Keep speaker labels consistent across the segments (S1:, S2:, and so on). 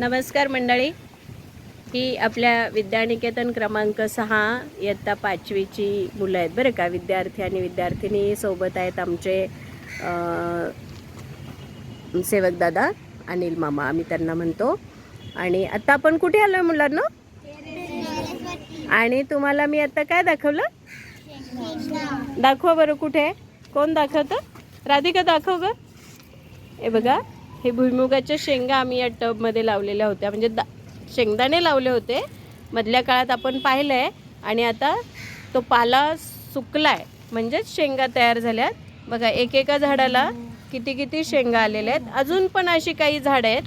S1: नमस्कार मंडळी. ही आपल्या विद्यानिकेतन क्रमांक सहा इयत्ता पाचवीची मुलं आहेत बरं का. विद्यार्थी आणि विद्यार्थिनी सोबत आहेत आमचे सेवकदादा सेवक दादा अनिल मामा आम्ही त्यांना म्हणतो. आणि आत्ता आपण कुठे आलो आहे मुलांना? आणि तुम्हाला मी आता काय दाखवलं? दाखवा बरं कुठे कोण दाखवतं? राधिका दाखव ग. हे बघा. हे भुईमुगाच्या शेंगा आम्ही या टबमध्ये लावलेल्या होत्या. म्हणजे दा शेंगदाणे लावले होते. मधल्या काळात आपण पाहिलं आहे आणि आता तो पाला सुकला आहे म्हणजेच शेंगा तयार झाल्यात. बघा एकेका झाडाला किती किती शेंगा आलेल्या आहेत. अजून पण अशी काही झाडं आहेत.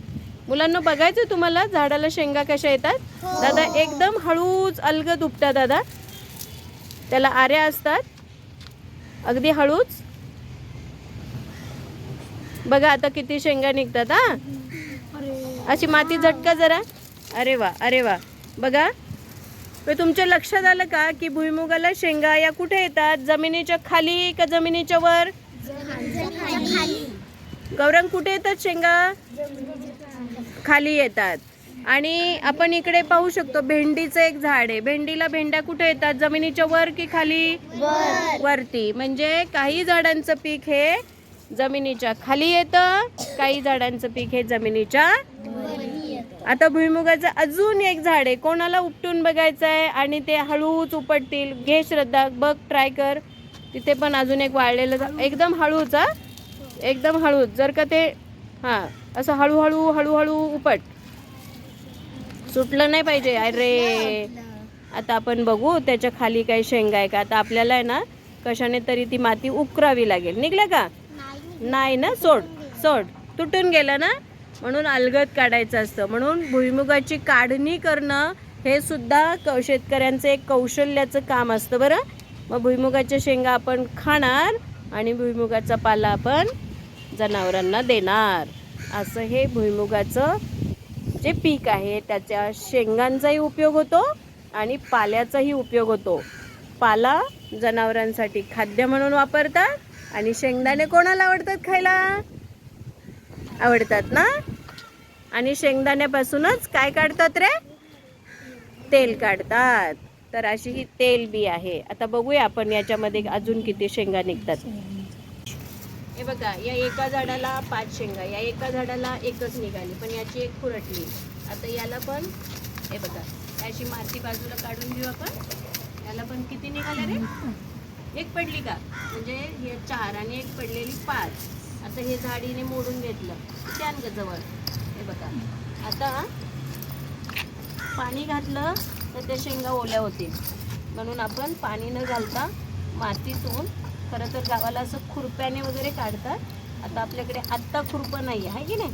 S1: मुलांना बघायचं तुम्हाला झाडाला शेंगा कशा येतात? दादा एकदम हळूच अलगद उपटा दादा. त्याला आऱ्या असतात. अगदी हळूच. बघा आता किती शेंगा निघतात हा? अशी माती झटका जरा. अरे वा अरे वा. बघा. तुमच्या लक्षात आलं का की भुईमुगाला शेंगा या कुठे येतात? जमिनीच्या खाली का जमिनीच्या वर? गौरंग कुठे येतात शेंगा? खाली येतात. आणि आपण इकडे पाहू शकतो भेंडीचं एक झाड आहे. भेंडीला भेंड्या कुठे येतात? जमिनीच्या वर की खाली? वरती. म्हणजे काही झाडांचं पीक हे जमिनीच्या खाली येतं काही झाडांचं पीक हे जमिनीच्या आता भुईमुगाचं अजून एक झाड आहे. कोणाला उपटून बघायचं आहे आणि ते हळूच उपटतील घे श्रद्धा बघ ट्राय कर. तिथे पण अजून एक वाळलेलं एकदम हळूच हा. एकदम हळूच. जर का ते हां असं हळूहळू हळूहळू उपट. सुटलं नाही पाहिजे अरे. आता आपण बघू त्याच्याखाली काही शेंगा आहे का? आता आपल्याला आहे ना कशाने तरी ती माती उकरावी लागेल. निघलं का? नाही ना सोड सोड. तुटून गेलं ना? म्हणून अलगद काढायचं असतं. म्हणून भुईमुगाची काढणी करणं हे सुद्धा क शेतकऱ्यांचं एक कौशल्याचं काम असतं बरं. मग भुईमुगाच्या शेंगा आपण खाणार आणि भुईमुगाचा पाला आपण जनावरांना देणार. असं हे भुईमुगाचं जे पीक आहे त्याच्या शेंगांचाही उपयोग होतो आणि पाल्याचाही उपयोग होतो. पाला जनावरांसाठी खाद्य म्हणून वापरतात आणि शेंगदाणे कोणाला आवडतात खायला? आवडतात ना? आणि शेंगदाण्यापासूनच काय काढतात रे? तेल काढतात. तर अशी ही तेल बी आहे. आता बघूया आपण याच्यामध्ये अजून किती शेंगा निघतात. हे बघा या एका झाडाला पाच शेंगा या एका झाडाला एकच निघाली पण याची एक खुरटली. आता याला पण हे बघा याची माती बाजूला काढून घेऊ आपण. याला पण किती निघाल्या रे? एक पडली का? म्हणजे हे चार आणि एक पडलेली पाच. आता हे झाडीने मोडून घेतलं. छान ग जवळ? हे बघा. आता पाणी घातलं तर त्या शेंगा ओल्या होतील. म्हणून आपण पाणी न घालता मातीतून खरं तर गावाला असं खुरप्याने वगैरे काढतात. आता आपल्याकडे आत्ता खुरपं नाही आहे की नाही?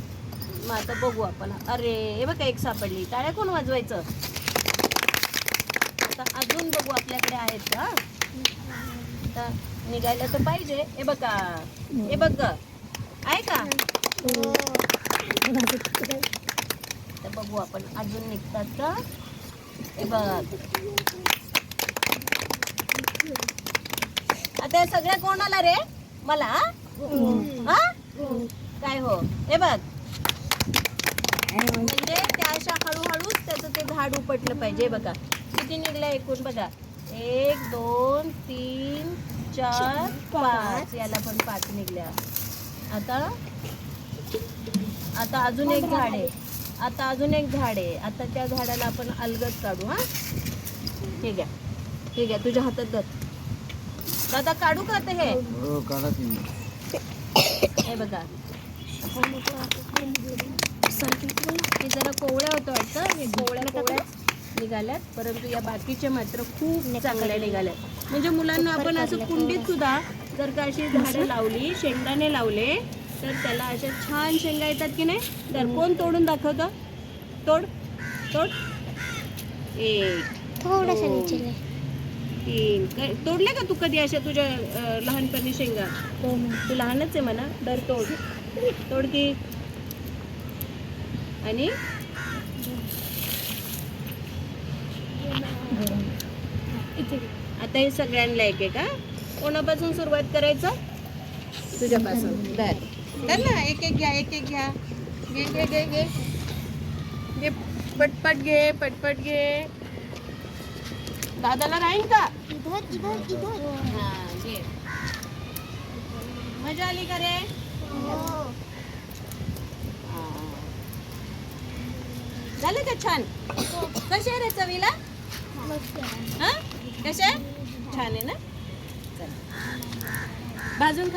S1: मग आता बघू आपण. अरे हे बघा एक सापडली. टाळ्या कोण वाजवायचं? आता अजून बघू आपल्याकडे आहेत का? निघायला तर पाहिजे. हे बघा. हे बघ आहे का? तर बघू आपण अजून निघतात का? हे बघ. आता सगळ्या कोणाला रे? मला? हा? काय हो? हे बघ. म्हणजे त्या अशा हळूहळूच त्याचं ते झाड उपटलं पाहिजे. बघा. किती निघलं एकूण बघा. एक दोन तीन चार पाच. याला पण पाच निघल्या. आता? आता अजून एक झाड आहे. आता अजून एक झाड आहे. आता त्या झाडाला आपण अलगद काढू हा? ठीक आहे ठीक आहे तुझ्या हातात धर. दादा काढू का आता हे?
S2: हो
S1: हे बघा. हे जरा कोवळ्या होतं वाटतं. हे कोवळ्या कोवळ्या. निघाल्यात परंतु या बाकीच्या मात्र खूप चांगल्या निघाल्यात. म्हणजे मुलांना आपण असं कुंडीत सुद्धा जर का अशी झाडं लावली शेंगदाणे लावले तर त्याला अशा छान शेंगा येतात की नाही? तर कोण तोडून दाखवतं? तोड. तोड. एक.
S3: थोडासा.
S1: तीन. तोडल्या का तू कधी अशा तुझ्या लहानपणी शेंगा? तू लहानच आहे म्हणा. दर तोड. तोड की? आणि? आता हे सगळ्यांना एक आहे का कोणापासून सुरुवात करायचं? तुझ्यापासून. धर ना एक एक घ्या एक एक घ्या. घे घे घे घे. घे पटपट घे पटपट घे. दादाला राहील का?
S3: इधर इधर इधर.
S1: हा घे. मजा आली का रे?
S3: हो.
S1: हा. झालं का छान? कसे रे चवीला. हा? कसे छान आहे ना? चल. भाजून